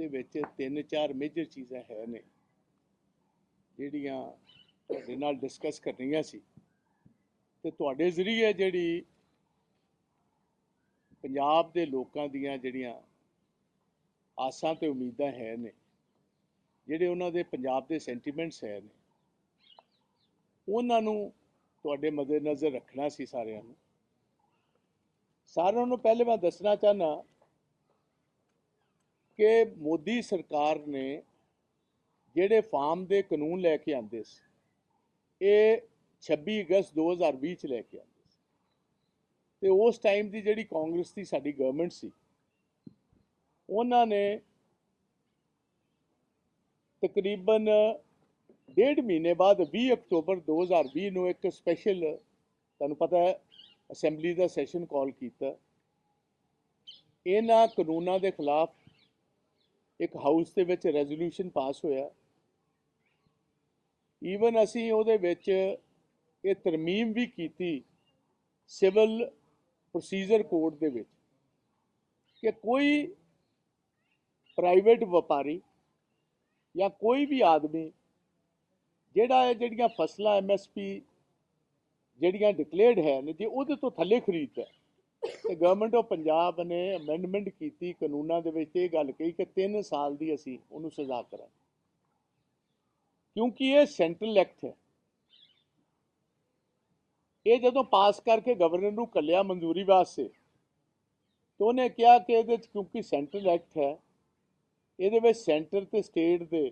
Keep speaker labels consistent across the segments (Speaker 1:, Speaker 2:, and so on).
Speaker 1: ਇਹਦੇ ਵਿੱਚ ਤਿੰਨ ਚਾਰ ਮੇਜਰ ਚੀਜ਼ਾਂ ਹੈ ਨੇ, ਜਿਹੜੀਆਂ ਤੁਹਾਡੇ ਨਾਲ ਡਿਸਕਸ ਕਰਨੀਆਂ ਸੀ। ਤੇ ਤੁਹਾਡੇ ਜ਼ਰੀਏ ਜਿਹੜੀ ਪੰਜਾਬ ਦੇ ਲੋਕਾਂ ਦੀਆਂ ਜਿਹੜੀਆਂ ਆਸਾਂ ਤੇ ਉਮੀਦਾਂ ਹੈ ਨੇ, ਜਿਹੜੇ ਉਹਨਾਂ ਦੇ ਪੰਜਾਬ ਦੇ ਸੈਂਟੀਮੈਂਟਸ ਹੈ ਨੇ, ਉਹਨਾਂ ਨੂੰ ਤੁਹਾਡੇ ਮੱਦੇਨਜ਼ਰ ਰੱਖਣਾ ਸੀ ਸਾਰਿਆਂ ਨੂੰ। ਸਾਰਿਆਂ ਨੂੰ ਪਹਿਲੇ ਮੈਂ ਦੱਸਣਾ ਚਾਹਨਾ ਕਿ ਮੋਦੀ ਸਰਕਾਰ ਨੇ ਜਿਹੜੇ ਫਾਰਮ ਦੇ ਕਾਨੂੰਨ ਲੈ ਕੇ ਆਂਦੇ ਸੀ, ਇਹ 26 ਅਗਸਤ 2020 ਚ ਲੈ ਕੇ ਆਂਦੇ ਸੀ। ਤੇ ਉਸ ਟਾਈਮ ਦੀ ਜਿਹੜੀ ਕਾਂਗਰਸ ਦੀ ਸਾਡੀ ਗਵਰਨਮੈਂਟ ਸੀ, ਉਹਨਾਂ ਨੇ ਤਕਰੀਬਨ ਡੇਢ ਮਹੀਨੇ ਬਾਅਦ 20 ਅਕਤੂਬਰ 2020 ਨੂੰ ਇੱਕ ਸਪੈਸ਼ਲ ਤੁਹਾਨੂੰ ਪਤਾ ਹੈ ਅਸੈਂਬਲੀ ਦਾ ਸੈਸ਼ਨ ਕਾਲ ਕੀਤਾ। ਇਹਨਾਂ ਕਾਨੂੰਨਾਂ ਦੇ ਖਿਲਾਫ ਇੱਕ ਹਾਊਸ ਦੇ ਵਿੱਚ ਰੈਜ਼ੋਲੂਸ਼ਨ ਪਾਸ ਹੋਇਆ। ਈਵਨ ਅਸੀਂ ਉਹਦੇ ਵਿੱਚ ਇਹ ਤਰਮੀਮ ਵੀ ਕੀਤੀ ਸਿਵਲ ਪ੍ਰੋਸੀਜਰ ਕੋਡ ਦੇ ਵਿੱਚ ਕਿ ਕੋਈ ਪ੍ਰਾਈਵੇਟ ਵਪਾਰੀ ਜਾਂ ਕੋਈ ਵੀ ਆਦਮੀ ਜਿਹੜਾ ਇਹ ਜਿਹੜੀਆਂ ਫਸਲਾਂ ਐਮਐਸਪੀ ਜਿਹੜੀਆਂ ਡਿਕਲੇਅਰਡ ਹੈ ਨੇ, ਜੇ ਉਹਦੇ ਤੋਂ ਥੱਲੇ ਖਰੀਦਦਾ ਤੇ ਗਵਰਨਮੈਂਟ ਆਫ ਪੰਜਾਬ ਨੇ ਅਮੈਂਡਮੈਂਟ ਕੀਤੀ ਕਾਨੂੰਨਾਂ ਦੇ ਵਿੱਚ ਇਹ ਗੱਲ ਕਹੀ ਕਿ 3 ਸਾਲ ਦੀ ਅਸੀਂ ਉਹਨੂੰ ਸਜ਼ਾ ਕਰਾਂ ਕਿਉਂਕਿ ਇਹ ਸੈਂਟਰਲ ਐਕਟ ਹੈ। ਇਹ ਜਦੋਂ ਪਾਸ ਕਰਕੇ ਗਵਰਨਰ ਨੂੰ ਕੱਲਿਆ ਮਨਜ਼ੂਰੀ ਵਾਸਤੇ, ਤਾਂ ਉਹਨੇ ਕਿਹਾ ਕਿ ਇਹਦੇ ਵਿੱਚ ਕਿਉਂਕਿ ਸੈਂਟਰਲ ਐਕਟ ਹੈ, ਇਹਦੇ ਵਿੱਚ ਸੈਂਟਰ ਤੇ ਸਟੇਟ ਦੇ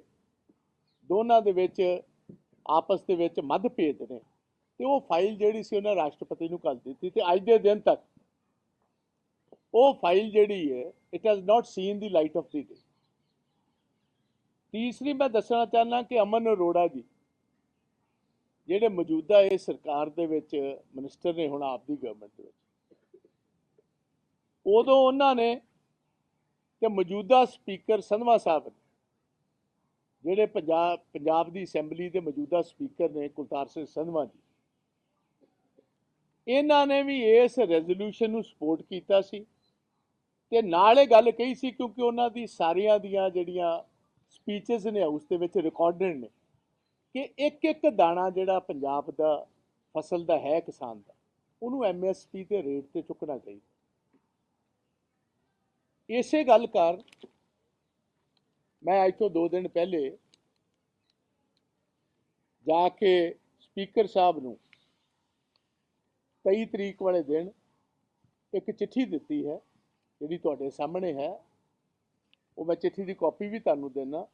Speaker 1: ਦੋਨਾਂ ਦੇ ਵਿੱਚ ਆਪਸ ਦੇ ਵਿੱਚ ਮਤਭੇਦ ਨੇ। ਤੇ ਉਹ ਫਾਈਲ ਜਿਹੜੀ ਸੀ ਉਹਨਾਂ ਰਾਸ਼ਟਰਪਤੀ ਨੂੰ ਕੱਲ ਦਿੱਤੀ ਤੇ ਅੱਜ ਦੇ ਦਿਨ ਤੱਕ ਉਹ ਫਾਈਲ ਜਿਹੜੀ ਹੈ it has not seen the light of the day ਤੀਸਰੀ ਮੈਂ ਦੱਸਣਾ ਚਾਹੁੰਦਾ ਕਿ ਅਮਨ ਅਰੋੜਾ ਜੀ, ਜਿਹੜੇ ਮੌਜੂਦਾ ਇਹ ਸਰਕਾਰ ਦੇ ਵਿੱਚ ਮਿਨਿਸਟਰ ਨੇ ਹੁਣ ਆਪ ਦੀ ਗਵਰਨਮੈਂਟ ਦੇ ਵਿੱਚ, ਉਦੋਂ ਉਹਨਾਂ ਨੇ ਕਿ ਮੌਜੂਦਾ ਸਪੀਕਰ ਸੰਧਵਾ ਸਾਹਿਬ ਨੇ, ਜਿਹੜੇ ਪੰਜਾਬ ਪੰਜਾਬ ਦੀ ਅਸੈਂਬਲੀ ਦੇ ਮੌਜੂਦਾ ਸਪੀਕਰ ਨੇ ਕੁਲਤਾਰ ਸਿੰਘ ਸੰਧਵਾ ਜੀ, ਇਹਨਾਂ ਨੇ ਵੀ ਇਸ ਰੈਜ਼ੋਲੂਸ਼ਨ ਨੂੰ ਸਪੋਰਟ ਕੀਤਾ ਸੀ। ਤੇ ਨਾਲ ਇਹ ਗੱਲ ਕਹੀ ਸੀ ਕਿਉਂਕਿ ਉਹਨਾਂ ਦੀ ਸਾਰੀਆਂ ਦੀਆਂ ਜਿਹੜੀਆਂ ਸਪੀਚਸ ਨੇ ਹਾਊਸ ਦੇ ਵਿੱਚ ਰਿਕਾਰਡਡ ਨੇ ਕਿ ਇੱਕ ਇੱਕ ਦਾਣਾ ਜਿਹੜਾ ਪੰਜਾਬ ਦਾ ਫਸਲ ਦਾ ਹੈ, ਕਿਸਾਨ ਦਾ, ਉਹਨੂੰ ਐਮਐਸਪੀ ਤੇ ਰੇਟ ਤੇ ਚੁੱਕਣਾ ਚਾਹੀਦਾ। ਇਸੇ ਗੱਲ ਕਰ ਮੈਂ ਅੱਜ ਤੋਂ 2 ਦਿਨ ਪਹਿਲੇ ਜਾ ਕੇ ਸਪੀਕਰ ਸਾਹਿਬ ਨੂੰ 23 ਤਰੀਕ ਵਾਲੇ ਦਿਨ ਇੱਕ ਚਿੱਠੀ ਦਿੱਤੀ ਹੈ। ਜਿਹੜੀ ਤੁਹਾਡੇ ਸਾਹਮਣੇ ਹੈ, ਉਹ ਮੈਂ ਚਿੱਠੀ ਦੀ ਕਾਪੀ ਵੀ ਤੁਹਾਨੂੰ ਦੇਣਾ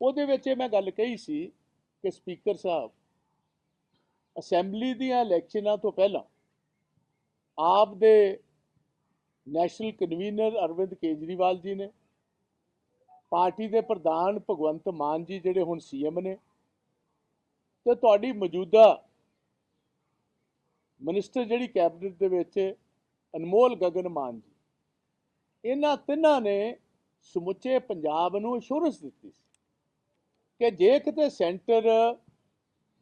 Speaker 1: ਉਹਦੇ ਵਿੱਚ ਇਹ ਮੈਂ ਗੱਲ ਕਹੀ ਸੀ ਕਿ ਸਪੀਕਰ ਸਾਹਿਬ, ਅਸੈਂਬਲੀ ਦੀਆਂ ਇਲੈਕਸ਼ਨਾਂ ਤੋਂ ਪਹਿਲਾਂ ਆਪ ਦੇ ਨੈਸ਼ਨਲ ਕਨਵੀਨਰ ਅਰਵਿੰਦ ਕੇਜਰੀਵਾਲ ਜੀ ਨੇ, ਪਾਰਟੀ ਦੇ ਪ੍ਰਧਾਨ ਭਗਵੰਤ ਮਾਨ ਜੀ ਜਿਹੜੇ ਹੁਣ ਸੀਐਮ ਨੇ ਤੇ ਤੁਹਾਡੀ ਮੌਜੂਦਾ ਮਿਨਿਸਟਰ ਜਿਹੜੀ ਕੈਬਨਿਟ ਦੇ ਵਿੱਚ ਅਨਮੋਲ ਗਗਨ ਮਾਨ ਜੀ। ਇਹਨਾਂ ਤਿੰਨਾਂ ਨੇ ਸਮੁੱਚੇ ਪੰਜਾਬ ਨੂੰ ਅਸ਼ੋਰੈਂਸ ਦਿੱਤੀ ਸੀ ਕਿ ਜੇ ਕਿਤੇ ਸੈਂਟਰ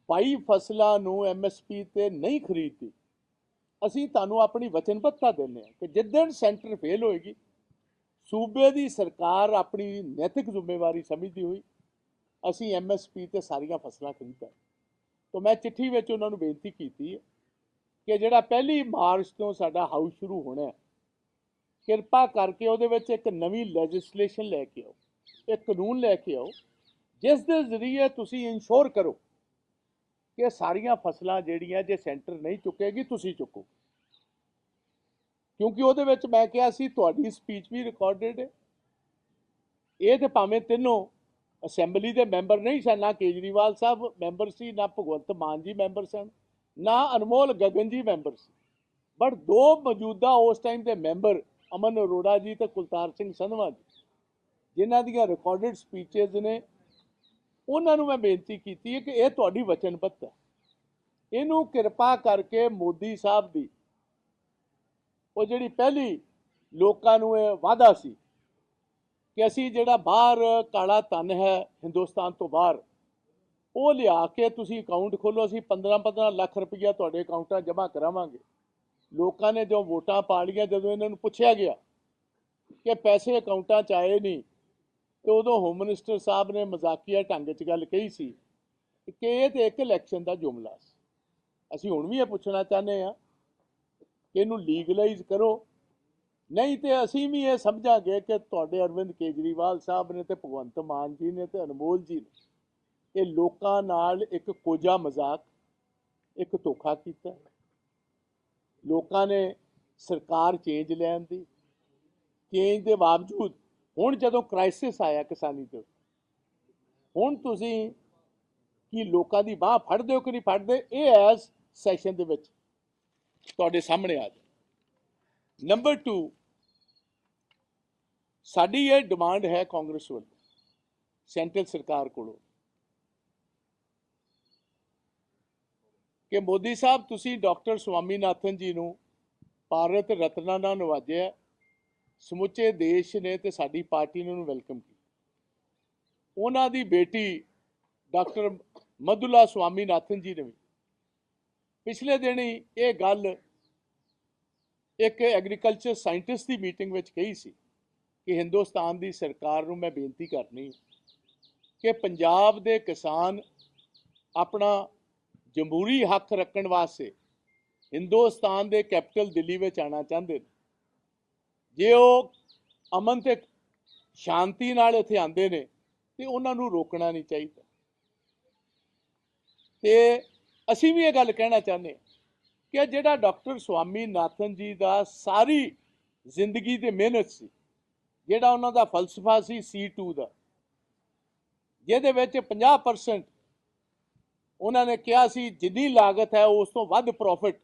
Speaker 1: ਪਾਈ ਫਸਲਾਂ ਨੂੰ ਐਮਐਸਪੀ ਤੇ ਨਹੀਂ ਖਰੀਦਦੀ, ਅਸੀਂ ਤੁਹਾਨੂੰ ਆਪਣੀ ਵਚਨਬੱਧਤਾ ਦਿੰਦੇ ਹਾਂ ਕਿ ਜਿੱਦਣ ਸੈਂਟਰ ਫੇਲ ਹੋਏਗੀ, ਸੂਬੇ ਦੀ ਸਰਕਾਰ ਆਪਣੀ ਨੈਤਿਕ ਜ਼ਿੰਮੇਵਾਰੀ ਸਮਝਦੀ ਹੋਈ ਅਸੀਂ ਐਮਐਸਪੀ ਤੇ ਸਾਰੀਆਂ ਫਸਲਾਂ ਖਰੀਦਾਂ ਤਾਂ ਮੈਂ ਚਿੱਠੀ ਵਿੱਚ ਉਹਨਾਂ ਨੂੰ ਬੇਨਤੀ ਕੀਤੀ ਕਿ ਜਿਹੜਾ ਪਹਿਲੀ ਮਾਰਚ ਤੋਂ ਸਾਡਾ ਹਾਊਸ ਸ਼ੁਰੂ ਹੋਣਾ ਹੈ ਕਿਰਪਾ ਕਰਕੇ ਉਹਦੇ ਵਿੱਚ ਇੱਕ ਨਵੀਂ ਲੈਜਿਸਲੇਸ਼ਨ ਲੈ ਕੇ ਆਓ, ਇੱਕ ਕਾਨੂੰਨ ਲੈ ਕੇ ਆਓ, ਜਿਸ ਦੇ ਜ਼ਰੀਏ ਤੁਸੀਂ ਇਨਸ਼ੋਰ ਕਰੋ ਕਿ ਸਾਰੀਆਂ ਫਸਲਾਂ ਜਿਹੜੀਆਂ ਜੇ ਸੈਂਟਰ ਨਹੀਂ ਚੁੱਕੇਗੀ, ਤੁਸੀਂ ਚੁੱਕੋ। ਕਿਉਂਕਿ ਉਹਦੇ ਵਿੱਚ ਮੈਂ ਕਿਹਾ ਸੀ, ਤੁਹਾਡੀ ਸਪੀਚ ਵੀ ਰਿਕਾਰਡਡ ਹੈ। ਇਹ ਤੇ ਭਾਵੇਂ ਤਿੰਨੋਂ ਅਸੈਂਬਲੀ ਦੇ ਮੈਂਬਰ ਨਹੀਂ ਸਨ, ਨਾ ਕੇਜਰੀਵਾਲ ਸਾਹਿਬ ਮੈਂਬਰ ਸੀ, ਨਾ ਭਗਵੰਤ ਮਾਨ ਜੀ ਮੈਂਬਰ ਸਨ, ਨਾ ਅਨਮੋਲ ਗਗਨ ਜੀ ਮੈਂਬਰ ਸੀ। ਬਟ ਦੋ ਮੌਜੂਦਾ ਉਸ ਟਾਈਮ ਦੇ ਮੈਂਬਰ ਅਮਨ ਅਰੋੜਾ ਜੀ ਤੇ ਕੁਲਤਾਰ ਸਿੰਘ ਸੰਧਵਾ ਜੀ, ਜਿਨ੍ਹਾਂ ਦੀਆਂ ਰਿਕਾਰਡਡ ਸਪੀਚਸ ਨੇ, ਉਹਨਾਂ ਨੂੰ ਮੈਂ ਬੇਨਤੀ ਕੀਤੀ ਹੈ ਕਿ ਇਹ ਤੁਹਾਡੀ ਵਚਨਬੱਧ ਹੈ। ਇਹਨੂੰ ਕਿਰਪਾ ਕਰਕੇ ਮੋਦੀ ਸਾਹਿਬ ਦੀ, ਉਹ ਜਿਹੜੀ ਪਹਿਲੀ ਲੋਕਾਂ ਨੂੰ ਇਹ ਵਾਅਦਾ ਸੀ ਕਿ ਅਸੀਂ ਜਿਹੜਾ ਬਾਹਰ ਕਾਲਾ ਧਨ ਹੈ ਹਿੰਦੁਸਤਾਨ ਤੋਂ ਬਾਹਰ, ਉਹ ਲਿਆ ਕੇ ਤੁਸੀਂ ਅਕਾਊਂਟ ਖੋਲੋ, ਅਸੀਂ 15-15 ਲੱਖ ਰੁਪਈਆ ਤੁਹਾਡੇ ਅਕਾਊਂਟਾਂ ਜਮ੍ਹਾਂ ਕਰਾਵਾਂਗੇ। ਲੋਕਾਂ ਨੇ ਜੋ ਵੋਟਾਂ ਪਾ ਲਈਆਂ ਜਦੋਂ ਇਹਨਾਂ ਨੂੰ ਪੁੱਛਿਆ ਗਿਆ ਕਿ ਪੈਸੇ ਅਕਾਊਂਟਾਂ 'ਚ ਆਏ ਨਹੀਂ, ਤੇ ਉਦੋਂ ਹੋਮ ਮਿਨਿਸਟਰ ਸਾਹਿਬ ਨੇ ਮਜ਼ਾਕੀਆ ਢੰਗ 'ਚ ਗੱਲ ਕਹੀ ਸੀ ਕਿ ਇਹ ਤੇ ਇੱਕ ਇਲੈਕਸ਼ਨ ਦਾ ਜੁਮਲਾ ਸੀ। ਅਸੀਂ ਹੁਣ ਵੀ ਇਹ ਪੁੱਛਣਾ ਚਾਹੁੰਦੇ ਆ ਕਿ ਇਹਨੂੰ ਲੀਗਲਾਈਜ਼ ਕਰੋ। ਨਹੀਂ ਤੇ ਅਸੀਂ ਵੀ ਇਹ ਸਮਝਾਂਗੇ ਕਿ ਤੁਹਾਡੇ ਅਰਵਿੰਦ ਕੇਜਰੀਵਾਲ ਸਾਹਿਬ ਨੇ ਤੇ ਭਗਵੰਤ ਮਾਨ ਜੀ ਨੇ ਤੇ ਅਨਮੋਲ ਜੀ ਨੇ ਇਹ ਲੋਕਾਂ ਨਾਲ ਇੱਕ ਕੋਝਾ ਮਜ਼ਾਕ, ਇੱਕ ਧੋਖਾ ਕੀਤਾ। ਲੋਕਾਂ ਨੇ ਸਰਕਾਰ ਚੇਂਜ ਲੈਣ ਦੀ ਚੇਂਜ ਦੇ ਬਾਵਜੂਦ ਹੁਣ ਜਦੋਂ ਕ੍ਰਾਈਸਿਸ ਆਇਆ ਕਿਸਾਨੀ ਤੇ, ਹੁਣ ਤੁਸੀਂ ਕਿ ਲੋਕਾਂ ਦੀ ਬਾਹ ਫੜਦੇ ਹੋ ਕਿ ਨਹੀਂ ਫੜਦੇ? ਇਹ ਐਸ ਸੈਸ਼ਨ ਦੇ ਵਿੱਚ ਤੁਹਾਡੇ ਸਾਹਮਣੇ ਆ ਜਾਏ ਨੰਬਰ 2 ਸਾਡੀ ਇਹ ਡਿਮਾਂਡ ਹੈ ਕਾਂਗਰਸ ਵੱਲੋਂ ਸੈਂਟਰ ਸਰਕਾਰ ਕੋਲੋਂ। ਕਿ ਮੋਦੀ ਸਾਹਿਬ, ਤੁਸੀਂ ਡਾਕਟਰ ਸਵਾਮੀਨਾਥਨ ਜੀ ਨੂੰ ਭਾਰਤ ਰਤਨਾ ਨਾਲ ਨਵਾਜਿਆ ਸਮੁੱਚੇ ਦੇਸ਼ ਨੇ ਤੇ ਸਾਡੀ ਪਾਰਟੀ ਨੇ ਉਹਨੂੰ ਵੈਲਕਮ ਕੀਤਾ। ਉਹਨਾਂ ਦੀ ਬੇਟੀ ਡਾਕਟਰ ਮਧੁਲਾ ਸਵਾਮੀਨਾਥਨ ਜੀ ਨੇ ਵੀ। ਪਿਛਲੇ ਦਿਨੀ ਇਹ ਗੱਲ ਇੱਕ ਐਗਰੀਕਲਚਰ ਸਾਇੰਟਿਸਟ ਦੀ ਮੀਟਿੰਗ ਵਿੱਚ ਕਹੀ ਸੀ ਕਿ ਹਿੰਦੁਸਤਾਨ ਦੀ ਸਰਕਾਰ ਨੂੰ ਮੈਂ ਬੇਨਤੀ ਕਰਨੀ ਕਿ ਪੰਜਾਬ ਦੇ ਕਿਸਾਨ ਆਪਣਾ ਜਮਹੂਰੀ ਹੱਕ ਰੱਖਣ ਵਾਸਤੇ ਹਿੰਦੁਸਤਾਨ ਦੇ ਕੈਪੀਟਲ ਦਿੱਲੀ ਵਿੱਚ ਆਣਾ ਚਾਹੁੰਦੇ ਨੇ। ਜੇ ਉਹ ਅਮਨ ਤੇ ਸ਼ਾਂਤੀ ਨਾਲ ਇੱਥੇ ਆਉਂਦੇ ਨੇ, ਤੇ ਉਹਨਾਂ ਨੂੰ ਰੋਕਣਾ ਨਹੀਂ ਚਾਹੀਦਾ। ਤੇ ਅਸੀਂ ਵੀ ਇਹ ਗੱਲ ਕਹਿਣਾ ਚਾਹੁੰਦੇ ਹਾਂ ਕਿ ਜਿਹੜਾ ਡਾਕਟਰ ਸਵਾਮੀ ਨਾਥਨ ਜੀ ਦਾ ਸਾਰੀ ਜ਼ਿੰਦਗੀ ਤੇ ਮਿਹਨਤ ਸੀ, ਜਿਹੜਾ ਉਹਨਾਂ ਦਾ ਫਲਸਫਾ ਸੀ C2 ਦਾ, ਜਿਹਦੇ ਵਿੱਚ 50% ਉਹਨਾਂ ਨੇ ਕਿਹਾ ਸੀ, ਜਿੰਨੀ ਲਾਗਤ ਹੈ ਉਸ ਤੋਂ ਵੱਧ ਪ੍ਰੋਫਿਟ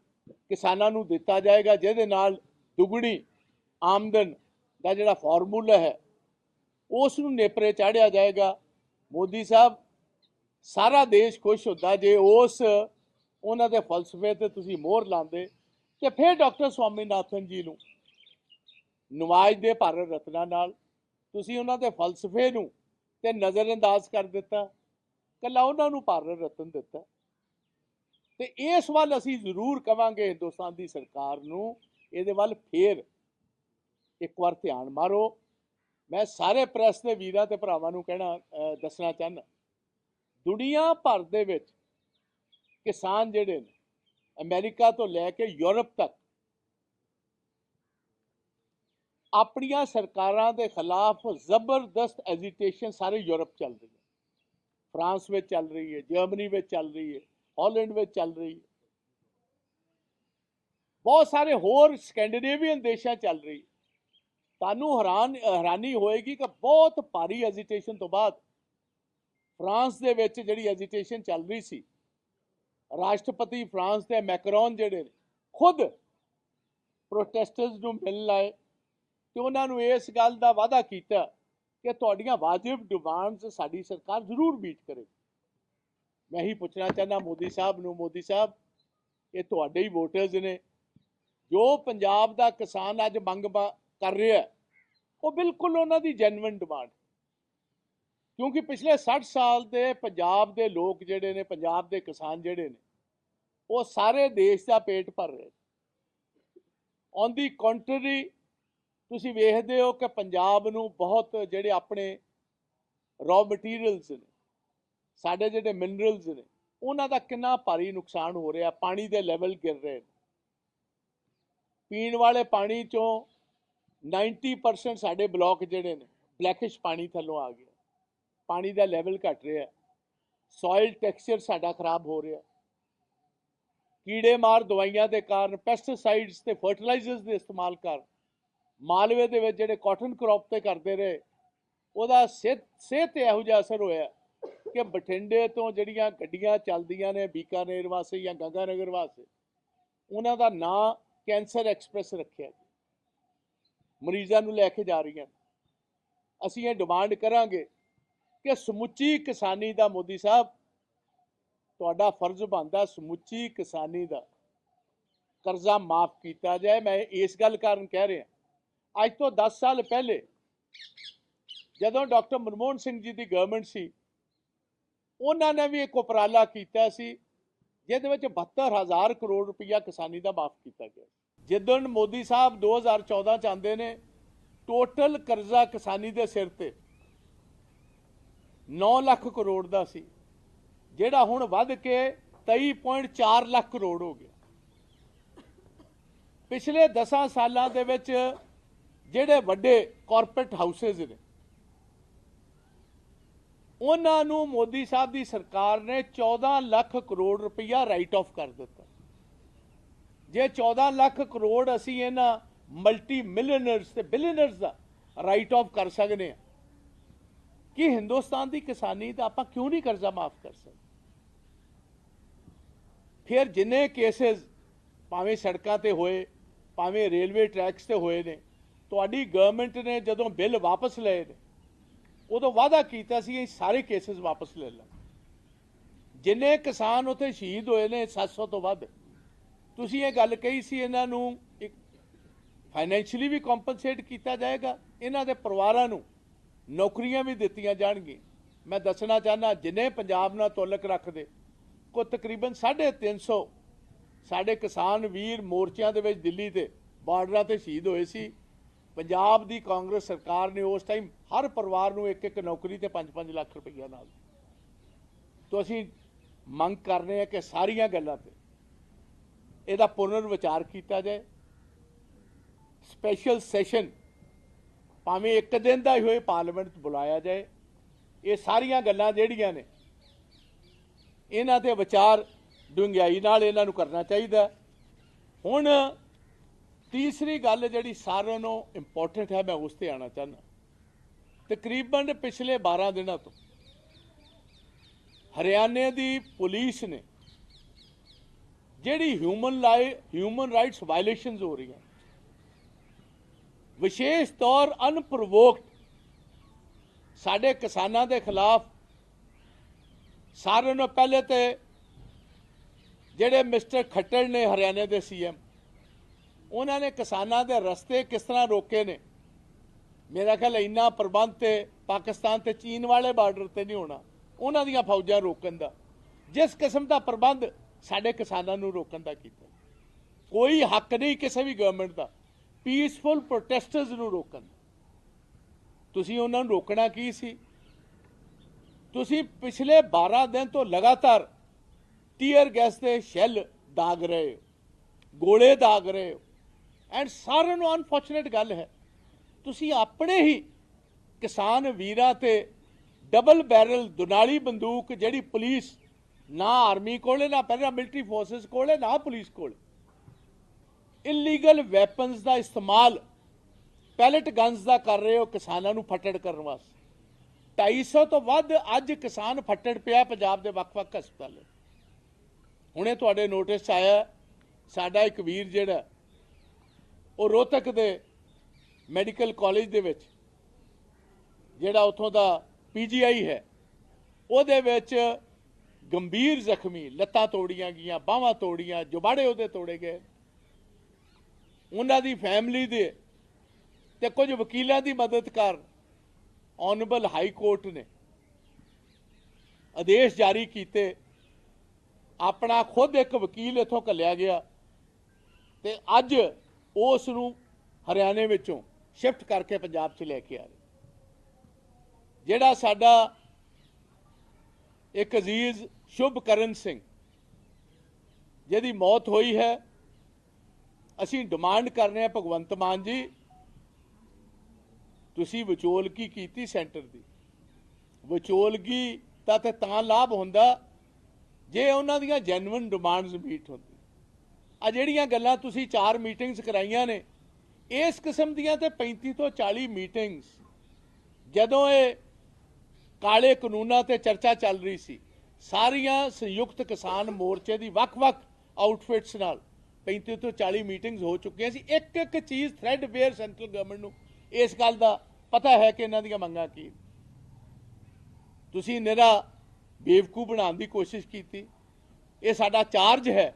Speaker 1: ਕਿਸਾਨਾਂ ਨੂੰ ਦਿੱਤਾ ਜਾਏਗਾ, ਜਿਹਦੇ ਨਾਲ ਦੁੱਗਣੀ ਆਮਦਨ ਦਾ ਜਿਹੜਾ ਫਾਰਮੂਲਾ ਹੈ, ਉਸ ਨੂੰ ਨੇਪਰੇ ਚਾੜਿਆ ਜਾਏਗਾ। ਮੋਦੀ ਸਾਹਿਬ, ਸਾਰਾ ਦੇਸ਼ ਖੁਸ਼ ਹੁੰਦਾ ਜੇ ਉਸ ਉਹਨਾਂ ਦੇ ਫਲਸਫੇ ਤੇ ਤੁਸੀਂ ਮੋਹਰ ਲਾਉਂਦੇ। ਤੇ ਫਿਰ ਡਾਕਟਰ ਸਵਾਮੀਨਾਥਨ ਜੀ ਨੂੰ ਨਵਾਜ਼ਦੇ ਭਾਰਤ ਰਤਨਾ ਨਾਲ, ਤੁਸੀਂ ਉਹਨਾਂ ਦੇ ਫਲਸਫੇ ਨੂੰ ਤੇ ਨਜ਼ਰਅੰਦਾਜ਼ ਕਰ ਦਿੱਤਾ। ਕੱਲਾ ਉਹਨਾਂ ਨੂੰ ਭਾਰਤ ਰਤਨ ਦਿੱਤਾ। ਤੇ ਇਸ ਵੱਲ ਅਸੀਂ ਜ਼ਰੂਰ ਕਵਾਂਗੇ ਹਿੰਦੁਸਤਾਨ ਦੀ ਸਰਕਾਰ ਨੂੰ, ਇਹਦੇ ਵੱਲ ਫੇਰ ਇੱਕ ਵਾਰ ਧਿਆਨ ਮਾਰੋ। ਮੈਂ ਸਾਰੇ ਪ੍ਰੈਸ ਦੇ ਵੀਰਾਂ ਤੇ ਭਰਾਵਾਂ ਨੂੰ ਕਹਿਣਾ ਦੱਸਣਾ ਚਾਹੁੰਦਾ ਦੁਨੀਆ ਭਰ ਦੇ ਵਿੱਚ ਕਿਸਾਨ ਜਿਹੜੇ ਨੇ, ਅਮਰੀਕਾ ਤੋਂ ਲੈ ਕੇ ਯੂਰਪ ਤੱਕ ਆਪਣੀਆਂ ਸਰਕਾਰਾਂ ਦੇ ਖਿਲਾਫ ਜ਼ਬਰਦਸਤ ਐਜੀਟੇਸ਼ਨ ਸਾਰੇ ਯੂਰਪ ਚੱਲ ਰਹੀ ਹੈ ਫਰਾਂਸ ਵਿੱਚ ਚੱਲ ਰਹੀ ਹੈ, ਜਰਮਨੀ ਵਿੱਚ ਚੱਲ ਰਹੀ ਹੈ, ਹਾਲੈਂਡ ਵਿੱਚ ਚੱਲ ਰਹੀ ਹੈ। ਬਹੁਤ ਸਾਰੇ ਹੋਰ ਸਕੈਂਡੀਨੇਵੀਅਨ ਦੇਸ਼ਾਂ ਚੱਲ ਰਹੀ ਹੈ। ਤੁਹਾਨੂੰ ਹੈਰਾਨ, ਹੈਰਾਨੀ ਹੋਏਗੀ ਕਿ ਬਹੁਤ ਭਾਰੀ ਐਜੀਟੇਸ਼ਨ ਤੋਂ ਬਾਅਦ ਫਰਾਂਸ ਦੇ ਵਿੱਚ ਜਿਹੜੀ ਐਜੀਟੇਸ਼ਨ ਚੱਲ ਰਹੀ ਸੀ, ਰਾਸ਼ਟਰਪਤੀ ਫਰਾਂਸ ਦੇ ਮੈਕਰੋਨ ਜਿਹੜੇ ਨੇ, ਖੁਦ ਪ੍ਰੋਟੈਸਟਰਸ ਨੂੰ ਮਿਲਣ ਆਏ ਤੇ ਉਹਨਾਂ ਨੂੰ ਇਸ ਗੱਲ ਦਾ ਵਾਅਦਾ ਕੀਤਾ ਕਿ ਤੁਹਾਡੀਆਂ ਵਾਜਿਬ ਡਿਮਾਂਡਸ ਸਾਡੀ ਸਰਕਾਰ ਜ਼ਰੂਰ ਮੀਟ ਕਰੇ। ਮੈਂ ਹੀ ਪੁੱਛਣਾ ਚਾਹੁੰਦਾ, ਮੋਦੀ ਸਾਹਿਬ ਨੂੰ, ਮੋਦੀ ਸਾਹਿਬ, ਇਹ ਤੁਹਾਡੇ ਹੀ ਵੋਟਰਸ ਨੇ। ਜੋ ਪੰਜਾਬ ਦਾ ਕਿਸਾਨ ਅੱਜ ਮੰਗ ਕਰ ਰਿਹਾ ਉਹ ਬਿਲਕੁਲ ਉਹਨਾਂ ਦੀ ਜੈਨੂਇਨ ਡਿਮਾਂਡ ਕਿਉਂਕਿ ਪਿਛਲੇ 60 ਸਾਲ ਦੇ ਪੰਜਾਬ ਦੇ ਲੋਕ ਜਿਹੜੇ ਨੇ, ਪੰਜਾਬ ਦੇ ਕਿਸਾਨ ਜਿਹੜੇ ਨੇ, ਉਹ ਸਾਰੇ ਦੇਸ਼ ਦਾ ਪੇਟ ਭਰ ਰਹੇ ਔਨ ਦੀ ਕੰਟਰੀ ਤੁਸੀਂ ਵੇਖਦੇ ਹੋ ਕਿ ਪੰਜਾਬ ਨੂੰ ਬਹੁਤ ਜਿਹੜੇ ਆਪਣੇ ਰॉ ਮਟੀਰੀਅਲਸ ਨੇ, ਸਾਡੇ ਜਿਹੜੇ ਮਿਨਰਲਸ ਨੇ, ਉਹਨਾਂ ਦਾ ਕਿੰਨਾ ਭਾਰੀ ਨੁਕਸਾਨ ਹੋ ਰਿਹਾ, ਪਾਣੀ ਦੇ ਲੈਵਲ ਗਿਰ ਰਹੇ ਨੇ। ਪੀਣ ਵਾਲੇ ਪਾਣੀ ਚੋਂ 90% ਸਾਡੇ ਬਲਾਕ ਜਿਹੜੇ ਨੇ ਬਲੈਕਿਸ਼ ਪਾਣੀ ਥੱਲੋਂ ਆ ਗਿਆ। ਪਾਣੀ ਦਾ ਲੈਵਲ ਘਟ ਰਿਹਾ। ਸੋਇਲ ਟੈਕਸਚਰ ਸਾਡਾ ਖਰਾਬ ਹੋ ਰਿਹਾ। ਕੀੜੇ ਮਾਰ ਦਵਾਈਆਂ ਦੇ ਕਾਰਨ ਪੈਸਟੀਸਾਈਡਸ ਤੇ ਫਰਟੀਲਾਈਜ਼ਰਸ ਦੇ ਇਸਤੇਮਾਲ ਕਾਰਨ ਮਾਲਵੇ ਦੇ ਵਿੱਚ ਜਿਹੜੇ ਕਾਟਨ ਕ੍ਰੌਪ ਤੇ ਕਰਦੇ ਰਹੇ, ਉਹਦਾ ਸਿਹਤ ਸਿਹਤ ਤੇ ਇਹੋ ਜਿਹਾ ਅਸਰ ਹੋਇਆ ਕਿ ਬਠਿੰਡੇ ਤੋਂ ਜਿਹੜੀਆਂ ਗੱਡੀਆਂ ਚੱਲਦੀਆਂ ਨੇ, ਬੀਕਾਨੇਰ ਵਾਸਤੇ ਜਾਂ ਗੰਗਾਨਗਰ ਵਾਸਤੇ, ਉਹਨਾਂ ਦਾ ਨਾਂ ਕੈਂਸਰ ਐਕਸਪ੍ਰੈਸ ਰੱਖਿਆ ਮਰੀਜ਼ਾਂ ਨੂੰ ਲੈ ਕੇ ਜਾ ਰਹੀਆਂ ਨੇ। ਅਸੀਂ ਇਹ ਡਿਮਾਂਡ ਕਰਾਂਗੇ ਕਿ ਸਮੁੱਚੀ ਕਿਸਾਨੀ ਦਾ, ਮੋਦੀ ਸਾਹਿਬ, ਤੁਹਾਡਾ ਫਰਜ਼ ਬਣਦਾ ਸਮੁੱਚੀ ਕਿਸਾਨੀ ਦਾ ਕਰਜ਼ਾ ਮਾਫ ਕੀਤਾ ਜਾਏ ਮੈਂ ਇਸ ਗੱਲ ਕਾਰਨ ਕਹਿ ਰਿਹਾ ਅੱਜ ਤੋਂ 10 ਸਾਲ ਪਹਿਲੇ ਜਦੋਂ ਡਾਕਟਰ ਮਨਮੋਹਨ ਸਿੰਘ ਜੀ ਦੀ ਗਵਰਨਮੈਂਟ ਸੀ, ਉਹਨਾਂ ਨੇ ਵੀ ਇੱਕ ਉਪਰਾਲਾ ਕੀਤਾ ਸੀ, ਜਿਹਦੇ ਵਿੱਚ 72000 ਕਰੋੜ ਰੁਪਈਆ ਕਿਸਾਨੀ ਦਾ ਮਾਫ ਕੀਤਾ ਗਿਆ। ਜਿੱਦਣ ਮੋਦੀ ਸਾਹਿਬ 2014 ਚ ਆਉਂਦੇ ਨੇ ਟੋਟਲ ਕਰਜ਼ਾ ਕਿਸਾਨੀ ਦੇ ਸਿਰ ਤੇ 9 ਲੱਖ ਕਰੋੜ ਦਾ ਸੀ, ਜਿਹੜਾ ਹੁਣ ਵੱਧ ਕੇ 23.4 ਲੱਖ ਕਰੋੜ ਹੋ ਗਿਆ। ਪਿਛਲੇ 10 ਸਾਲਾਂ ਦੇ ਵਿੱਚ ਜਿਹੜੇ ਵੱਡੇ ਕਾਰਪੋਰੇਟ ਹਾਊਸਸ ਨੇ, ਉਹਨਾਂ ਨੂੰ ਮੋਦੀ ਸਾਹਿਬ ਦੀ ਸਰਕਾਰ ਨੇ 14 ਲੱਖ ਕਰੋੜ ਰੁਪਈਆ ਰਾਈਟ ਆਫ ਕਰ ਦਿੱਤਾ। ਜੇ 14 ਲੱਖ ਕਰੋੜ ਅਸੀਂ ਇਹਨਾਂ ਮਲਟੀ ਮਿਲੀਅਨਰਸ ਤੇ ਬਿਲੀਅਨਰਸ ਦਾ ਰਾਈਟ ਆਫ ਕਰ ਸਕਦੇ ਹਾਂ, ਕਿ ਹਿੰਦੁਸਤਾਨ ਦੀ ਕਿਸਾਨੀ ਦਾ ਆਪਾਂ ਕਿਉਂ ਨਹੀਂ ਕਰਜ਼ਾ ਮਾਫ ਕਰ ਸਕਦੇ? ਫਿਰ ਜਿੰਨੇ ਕੇਸਸ ਭਾਵੇਂ ਸੜਕਾਂ ਤੇ ਹੋਏ, ਭਾਵੇਂ ਰੇਲਵੇ ਟਰੈਕਸ ਤੇ ਹੋਏ ਨੇ ਤੁਹਾਡੀ ਗਵਰਨਮੈਂਟ ਨੇ ਜਦੋਂ ਬਿੱਲ ਵਾਪਸ ਲਏ ਨੇ, ਉਦੋਂ ਵਾਅਦਾ ਕੀਤਾ ਸੀ ਇਹ ਸਾਰੇ ਕੇਸਸ ਵਾਪਸ ਲੈ ਲਾਂ। ਜਿੰਨੇ ਕਿਸਾਨ ਉੱਥੇ ਸ਼ਹੀਦ ਹੋਏ ਨੇ 700 ਤੋਂ ਵੱਧ। ਤੁਸੀਂ ਇਹ ਗੱਲ ਕਹੀ ਸੀ, ਇਹਨਾਂ ਨੂੰ ਇੱਕ ਫਾਈਨੈਂਸ਼ੀਅਲੀ ਵੀ ਕੰਪਨਸੇਟ ਕੀਤਾ ਜਾਏਗਾ, ਇਹਨਾਂ ਦੇ ਪਰਿਵਾਰਾਂ ਨੂੰ ਨੌਕਰੀਆਂ ਵੀ ਦਿੱਤੀਆਂ ਜਾਣਗੀਆਂ। ਮੈਂ ਦੱਸਣਾ ਚਾਹਨਾ ਜਿੰਨੇ ਪੰਜਾਬ ਨਾਲ ਤੁਲਕ ਰੱਖਦੇ, ਕੋ ਤਕਰੀਬਨ 350 ਸਾਡੇ ਕਿਸਾਨ ਵੀਰ ਮੋਰਚਿਆਂ ਦੇ ਵਿੱਚ ਦਿੱਲੀ ਤੇ ਬਾਰਡਰਾਂ ਤੇ ਸ਼ਹੀਦ ਹੋਏ ਸੀ। ਪੰਜਾਬ ਦੀ ਕਾਂਗਰਸ ਸਰਕਾਰ ਨੇ ਉਸ ਟਾਈਮ ਹਰ ਪਰਿਵਾਰ ਨੂੰ ਇੱਕ ਇੱਕ ਨੌਕਰੀ ਤੇ 5-5 ਲੱਖ ਰੁਪਈਆ ਨਾਲ ਤੋਂ ਅਸੀਂ ਮੰਗ ਕਰ ਰਹੇ ਹਾਂ ਕਿ ਸਾਰੀਆਂ ਗੱਲਾਂ ਤੇ ਇਹਦਾ ਪੁਨਰ ਵਿਚਾਰ ਕੀਤਾ ਜਾਏ। ਸਪੈਸ਼ਲ ਸੈਸ਼ਨ ਭਾਵੇਂ ਇੱਕ ਦਿਨ ਦਾ ਹੀ ਹੋਏ ਪਾਰਲੀਮੈਂਟ 'ਚ ਬੁਲਾਇਆ ਜਾਏ, ਇਹ ਸਾਰੀਆਂ ਗੱਲਾਂ ਜਿਹੜੀਆਂ ਨੇ, ਇਹਨਾਂ ਤੇ ਵਿਚਾਰ ਡੂੰਘਾਈ ਨਾਲ ਇਹਨਾਂ ਨੂੰ ਕਰਨਾ ਚਾਹੀਦਾ। ਹੁਣ ਤੀਸਰੀ ਗੱਲ ਜਿਹੜੀ ਸਾਰਿਆਂ ਨੂੰ ਇੰਪੋਰਟੈਂਟ ਹੈ, ਮੈਂ ਉਸ ਤੇ ਆਣਾ ਚਾਹੁੰਦਾ। ਤਕਰੀਬਨ ਪਿਛਲੇ 12 ਦਿਨਾਂ ਤੋਂ ਹਰਿਆਣੇ ਦੀ ਪੁਲਿਸ ਨੇ ਜਿਹੜੀ ਹਿਊਮਨ ਲਾਈ ਹਿਊਮਨ ਰਾਈਟਸ ਵਾਇਲੇਸ਼ਨਸ ਹੋ ਰਹੀਆਂ, ਵਿਸ਼ੇਸ਼ ਤੌਰ ਅਨਪ੍ਰੋਵੋਕਡ ਸਾਡੇ ਕਿਸਾਨਾਂ ਦੇ ਖਿਲਾਫ, ਸਾਰਿਆਂ ਨੂੰ ਪਹਿਲੇ ਤੇ ਜਿਹੜੇ ਮਿਸਟਰ ਖੱਟੜ ਨੇ ਹਰਿਆਣੇ ਦੇ ਸੀਐਮ ਉਹਨਾਂ ਨੇ ਕਿਸਾਨਾਂ ਦੇ ਰਸਤੇ ਕਿਸ ਤਰ੍ਹਾਂ ਰੋਕੇ ਨੇ? ਮੇਰਾ ਖਿਆਲ ਇੰਨਾ ਪ੍ਰਬੰਧ ਤੇ ਪਾਕਿਸਤਾਨ ਤੇ ਚੀਨ ਵਾਲੇ ਬਾਰਡਰ ਤੇ ਨਹੀਂ ਹੋਣਾ। ਉਹਨਾਂ ਦੀਆਂ ਫੌਜਾਂ ਰੋਕਣ ਦਾ। ਜਿਸ ਕਿਸਮ ਦਾ ਪ੍ਰਬੰਧ ਸਾਡੇ ਕਿਸਾਨਾਂ ਨੂੰ ਰੋਕਣ ਦਾ ਕੀਤਾ। ਕੋਈ ਹੱਕ ਨਹੀਂ ਕਿਸੇ ਵੀ ਗਵਰਨਮੈਂਟ ਦਾ। ਪੀਸਫੁਲ ਪ੍ਰੋਟੈਸਟਰਸ ਨੂੰ ਰੋਕਣ ਤੁਸੀਂ ਉਹਨਾਂ ਨੂੰ ਰੋਕਣਾ ਕੀ ਸੀ? ਤੁਸੀਂ ਪਿਛਲੇ 12 ਦਿਨ ਤੋਂ ਲਗਾਤਾਰ ਟੀਅਰ ਗੈਸ ਦੇ ਸ਼ੈੱਲ ਦਾਗ ਰਹੇ ਹੋ। ਗੋਲੇ ਦਾਗ ਰਹੇ ਹੋ। ਐਂਡ ਸਾਰਿਆਂ ਨੂੰ ਅਨਫੋਰਚੂਨੇਟ ਗੱਲ ਹੈ। ਤੁਸੀਂ ਆਪਣੇ ਹੀ ਕਿਸਾਨ ਵੀਰਾਂ ਤੇ ਡਬਲ ਬੈਰਲ ਦੁਨਾਲੀ ਬੰਦੂਕ ਜਿਹੜੀ ਪੁਲਿਸ ਨਾ ਆਰਮੀ ਕੋਲੇ, ਨਾ ਪਹਿਲਾਂ ਮਿਲਟਰੀ ਫੋਰਸਸ ਕੋਲੇ, ਨਾ ਪੁਲਿਸ ਕੋਲੇ। ਇਲੀਗਲ ਵੈਪਨਸ ਦਾ ਇਸਤੇਮਾਲ ਪੈਲਟ ਗਨਸ ਦਾ ਕਰ ਰਹੇ ਹੋ ਕਿਸਾਨਾਂ ਨੂੰ ਫੱਟੜ ਕਰਨ ਵਾਸਤੇ। 250 ਤੋਂ ਵੱਧ ਅੱਜ ਕਿਸਾਨ ਫੱਟੜ ਪਿਆ ਪੰਜਾਬ ਦੇ ਵੱਖ-ਵੱਖ ਹਸਪਤਾਲਾਂ। ਹੁਣੇ ਤੁਹਾਡੇ ਨੋਟਿਸ 'ਚ ਆਇਆ, ਸਾਡਾ ਇੱਕ ਵੀਰ ਜਿਹੜਾ ਉਹ ਰੋਹਤਕ ਦੇ ਮੈਡੀਕਲ ਕਾਲਜ ਦੇ ਵਿੱਚ, ਜਿਹੜਾ ਉਥੋਂ ਦਾ ਪੀਜੀਆਈ ਹੈ, ਉਹਦੇ ਵਿੱਚ ਗੰਭੀਰ ਜ਼ਖਮੀ, ਲੱਤਾਂ ਤੋੜੀਆਂ ਗਈਆਂ, ਬਾਹਾਂ ਤੋੜੀਆਂ, ਜੁਬਾੜੇ ਉਹਦੇ ਤੋੜੇ ਗਏ। ਉਹਨਾਂ ਦੀ ਫੈਮਿਲੀ ਦੇ ਤੇ ਕੁਝ ਵਕੀਲਾਂ ਦੀ ਮਦਦ ਕਰ ਆਨਰੇਬਲ ਹਾਈ ਕੋਰਟ ਨੇ ਆਦੇਸ਼ ਜਾਰੀ ਕੀਤੇ। ਆਪਣਾ ਖੁਦ ਇੱਕ ਵਕੀਲ ਇਥੋਂ ਕੱਲਿਆ ਗਿਆ ਤੇ ਅੱਜ ਉਸ ਨੂੰ ਹਰਿਆਣੇ ਵਿੱਚੋਂ ਸ਼ਿਫਟ ਕਰਕੇ ਪੰਜਾਬ 'ਚ ਲੈ ਕੇ ਆ ਰਹੇ। ਜਿਹੜਾ ਸਾਡਾ ਇੱਕ ਅਜ਼ੀਜ਼ ਸ਼ੁਭਕਰਨ ਸਿੰਘ, ਜਿਹਦੀ ਮੌਤ ਹੋਈ ਹੈ, ਅਸੀਂ ਡਿਮਾਂਡ ਕਰ ਰਹੇ ਹਾਂ ਭਗਵੰਤ ਮਾਨ ਜੀ, ਤੁਸੀਂ ਵਿਚੋਲਗੀ ਕੀਤੀ ਸੈਂਟਰ ਦੀ। ਵਿਚੋਲਗੀ ਤਾਂ ਤੇ ਤਾਂ ਲਾਭ ਹੁੰਦਾ, ਜੇ ਉਹਨਾਂ ਦੀਆਂ ਜੈਨੂਇਨ ਡਿਮਾਂਡਸ ਮੀਟ ਹੁੰਦੀ। ਆ ਜਿਹੜੀਆਂ ਗੱਲਾਂ ਤੁਸੀਂ ਚਾਰ ਮੀਟਿੰਗਸ ਕਰਾਈਆਂ ਨੇ, ਇਸ ਕਿਸਮ ਦੀਆਂ ਤੇ 35 ਤੋਂ 40 ਮੀਟਿੰਗਸ, ਜਦੋਂ ਇਹ ਕਾਲੇ ਕਾਨੂੰਨਾਂ ਤੇ ਚਰਚਾ ਚੱਲ ਰਹੀ ਸੀ, ਸਾਰੀਆਂ ਸੰਯੁਕਤ ਕਿਸਾਨ ਮੋਰਚੇ ਦੀ ਵੱਖ-ਵੱਖ ਆਊਟਫਿਟਸ ਨਾਲ 35 ਤੋਂ 40 ਮੀਟਿੰਗਸ ਹੋ ਚੁੱਕੀਆਂ ਸੀ। ਇੱਕ ਇੱਕ ਚੀਜ਼ ਥ੍ਰੈਡ ਬੇਅਰ ਸੈਂਟਰਲ ਗਵਰਨਮੈਂਟ ਨੂੰ ਇਸ ਗੱਲ ਦਾ ਪਤਾ ਹੈ ਕਿ ਇਹਨਾਂ ਦੀਆਂ ਮੰਗਾਂ ਕੀ ਤੁਸੀਂ ਨਿਹਰਾ ਬੇਵਕੂ ਬਣਾਉਣ ਦੀ ਕੋਸ਼ਿਸ਼ ਕੀਤੀ। ਇਹ ਸਾਡਾ ਚਾਰਜ ਹੈ।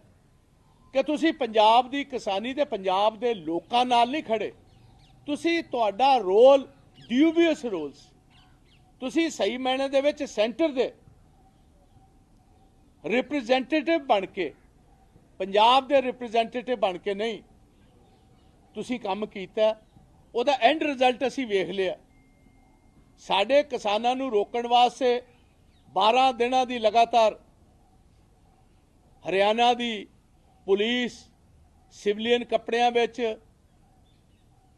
Speaker 1: ਕਿ ਤੁਸੀਂ ਪੰਜਾਬ ਦੀ ਕਿਸਾਨੀ ਤੇ ਪੰਜਾਬ ਦੇ ਲੋਕਾਂ ਨਾਲ ਨਹੀਂ ਖੜੇ। ਤੁਸੀਂ ਤੁਹਾਡਾ ਰੋਲ ਡਿਊਬੀਅਸ ਰੋਲਸ ਤੁਸੀਂ ਸਹੀ ਮਾਇਨੇ ਦੇ ਵਿੱਚ ਸੈਂਟਰ ਦੇ ਰਿਪਰੈਜ਼ੈਂਟੇਟਿਵ ਬਣ ਕੇ, ਪੰਜਾਬ ਦੇ ਰਿਪਰੈਜ਼ੈਂਟੇਟਿਵ ਬਣ ਕੇ ਨਹੀਂ। ਤੁਸੀਂ ਕੰਮ ਕੀਤਾ, ਉਹਦਾ ਐਂਡ ਰਿਜ਼ਲਟ ਅਸੀਂ ਵੇਖ ਲਿਆ। ਸਾਡੇ ਕਿਸਾਨਾਂ ਨੂੰ ਰੋਕਣ ਵਾਸਤੇ 12 ਦਿਨਾਂ ਦੀ ਲਗਾਤਾਰ ਹਰਿਆਣਾ ਦੀ ਪੁਲਿਸ ਸਿਵਲੀਅਨ ਕੱਪੜਿਆਂ ਵਿੱਚ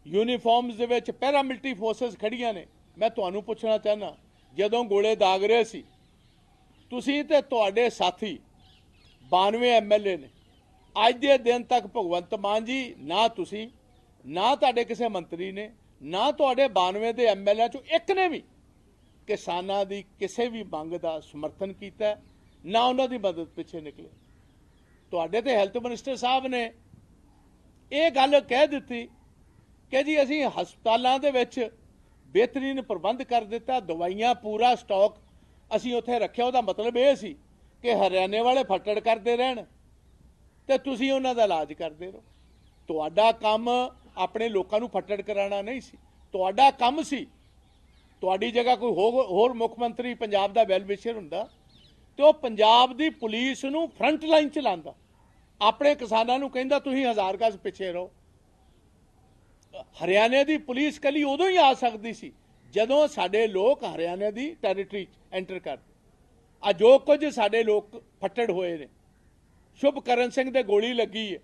Speaker 1: ਯੂਨੀਫਾਰਮਸ ਦੇ ਵਿੱਚ ਪੈਰਾਮਿਲਟਰੀ ਫੋਰਸਸ ਖੜੀਆਂ ਨੇ। ਮੈਂ ਤੁਹਾਨੂੰ ਪੁੱਛਣਾ ਚਾਹਨਾ ਜਦੋਂ ਗੋਲੇ ਦਾਗ ਰਹੇ ਸੀ, ਤੁਸੀਂ ਤੇ ਤੁਹਾਡੇ ਸਾਥੀ 92 ਐਮਐਲਏ ਨੇ। ਅੱਜ ਦੇ ਦਿਨ ਤੱਕ ਭਗਵੰਤ ਮਾਨ ਜੀ, ਨਾ ਤੁਸੀਂ, ਨਾ ਤੁਹਾਡੇ ਕਿਸੇ ਮੰਤਰੀ ਨੇ, ਨਾ ਤੁਹਾਡੇ 92 ਦੇ ਐਮਐਲਏ ਚੋਂ ਇੱਕ ਨੇ ਵੀ ਕਿਸਾਨਾਂ ਦੀ ਕਿਸੇ ਵੀ ਮੰਗ ਦਾ ਸਮਰਥਨ ਕੀਤਾ, ਨਾ ਉਹਨਾਂ ਦੀ ਮਦਦ ਪਿੱਛੇ ਨਿਕਲੇ। ਤੁਹਾਡੇ ਤੇ ਹੈਲਥ ਮਿਨਿਸਟਰ ਸਾਹਿਬ ਨੇ ਇਹ ਗੱਲ ਕਹਿ ਦਿੱਤੀ ਕਿ ਜੀ ਅਸੀਂ ਹਸਪਤਾਲਾਂ ਦੇ ਵਿੱਚ ਬਿਹਤਰੀਨ ਪ੍ਰਬੰਧ ਕਰ ਦਿੱਤਾ, ਦਵਾਈਆਂ ਪੂਰਾ ਸਟਾਕ ਅਸੀਂ ਉੱਥੇ ਰੱਖਿਆ। ਉਹਦਾ ਮਤਲਬ ਇਹ ਸੀ ਕਿ ਹਰਿਆਣੇ ਵਾਲੇ ਫੱਟੜ ਕਰਦੇ ਰਹਿਣ ਤੇ ਤੁਸੀਂ ਉਹਨਾਂ ਦਾ ਇਲਾਜ ਕਰਦੇ ਰਹੋ। ਤੁਹਾਡਾ ਕੰਮ ਆਪਣੇ ਲੋਕਾਂ ਨੂੰ ਫੱਟੜ ਕਰਾਉਣਾ ਨਹੀਂ ਸੀ। ਤੁਹਾਡਾ ਕੰਮ ਸੀ। ਤੁਹਾਡੀ ਜਗ੍ਹਾ ਕੋਈ ਹੋ- ਹੋਰ ਮੁੱਖ ਮੰਤਰੀ ਪੰਜਾਬ ਦਾ ਵੈਲ ਵਿਸ਼ਰ ਹੁੰਦਾ ਤੇ ਉਹ ਪੰਜਾਬ ਦੀ ਪੁਲਿਸ ਨੂੰ ਫਰੰਟ ਲਾਈਨ ਚ ਲਾਂਦਾ ਆਪਣੇ ਕਿਸਾਨਾਂ ਨੂੰ ਕਹਿੰਦਾ, ਤੁਸੀਂ ਹਜ਼ਾਰ ਗਜ਼ ਪਿੱਛੇ ਰਹੋ। ਹਰਿਆਣੇ ਦੀ ਪੁਲਿਸ ਕੱਲੀ ਉਦੋਂ ਹੀ ਆ ਸਕਦੀ ਸੀ, ਜਦੋਂ ਸਾਡੇ ਲੋਕ ਹਰਿਆਣੇ ਦੀ ਟੈਰੀਟਰੀ 'ਚ ਐਂਟਰ ਕਰ ਆ ਜੋ ਕੁਝ ਸਾਡੇ ਲੋਕ ਫੱਟੜ ਹੋਏ ਨੇ। ਸ਼ੁਭਕਰਨ ਸਿੰਘ ਦੇ ਗੋਲੀ ਲੱਗੀ ਹੈ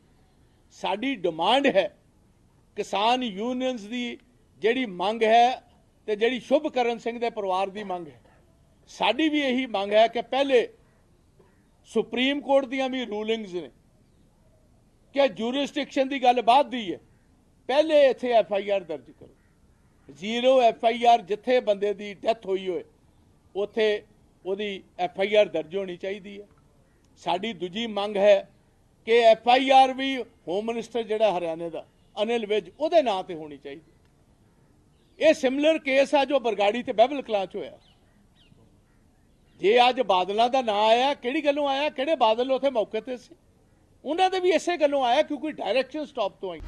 Speaker 1: ਸਾਡੀ ਡਿਮਾਂਡ ਹੈ ਕਿਸਾਨ ਯੂਨੀਅਨਸ ਦੀ ਜਿਹੜੀ ਮੰਗ ਹੈ ਤੇ ਜਿਹੜੀ ਸ਼ੁਭਕਰਨ ਸਿੰਘ ਦੇ ਪਰਿਵਾਰ ਦੀ ਮੰਗ ਹੈ। ਸਾਡੀ ਵੀ ਇਹੀ ਮੰਗ ਹੈ ਕਿ ਪਹਿਲੇ ਸੁਪਰੀਮ ਕੋਰਟ ਦੀਆਂ ਵੀ ਰੂਲਿੰਗਸ ਨੇ ਕਿ ਜੂਰਿਸਡਿਕਸ਼ਨ ਦੀ ਗੱਲ ਬਾਅਦ ਦੀ ਹੈ। ਪਹਿਲੇ ਇੱਥੇ ਐਫ ਆਈ ਆਰ ਦਰਜ ਕਰੋ। ਜ਼ੀਰੋ ਐਫ ਆਈ ਆਰ ਜਿੱਥੇ ਬੰਦੇ ਦੀ ਡੈਥ ਹੋਈ ਹੋਏ, ਉੱਥੇ ਉਹਦੀ ਐਫ ਆਈ ਆਰ ਦਰਜ ਹੋਣੀ ਚਾਹੀਦੀ ਹੈ। ਸਾਡੀ ਦੂਜੀ ਮੰਗ ਹੈ ਕਿ ਐਫ ਆਈ ਆਰ ਵੀ ਹੋਮ ਮਿਨਿਸਟਰ ਜਿਹੜਾ ਹਰਿਆਣੇ ਦਾ, ਅਨਿਲ ਵਿਜ, ਉਹਦੇ ਨਾਂ ਤੇ ਹੋਣੀ ਚਾਹੀਦੀ ਇਹ ਸਿਮਿਲਰ ਕੇਸ ਆ ਜੋ ਬਰਗਾੜੀ ਤੇ ਬਹਿਬਲ ਕਲਾਂ ਚ ਹੋਇਆ। ਜੇ ਅੱਜ ਬਾਦਲਾਂ ਦਾ ਨਾਂ ਆਇਆ, ਕਿਹੜੀ ਗੱਲੋਂ ਆਇਆ, ਕਿਹੜੇ ਬਾਦਲ ਉੱਥੇ ਮੌਕੇ ਤੇ ਸੀ? ਉਹਨਾਂ ਦੇ ਵੀ ਇਸੇ ਗੱਲੋਂ ਆਇਆ ਕਿਉਂਕਿ ਡਾਇਰੈਕਸ਼ਨ ਸਟਾਪ ਤੋਂ ਆਈ।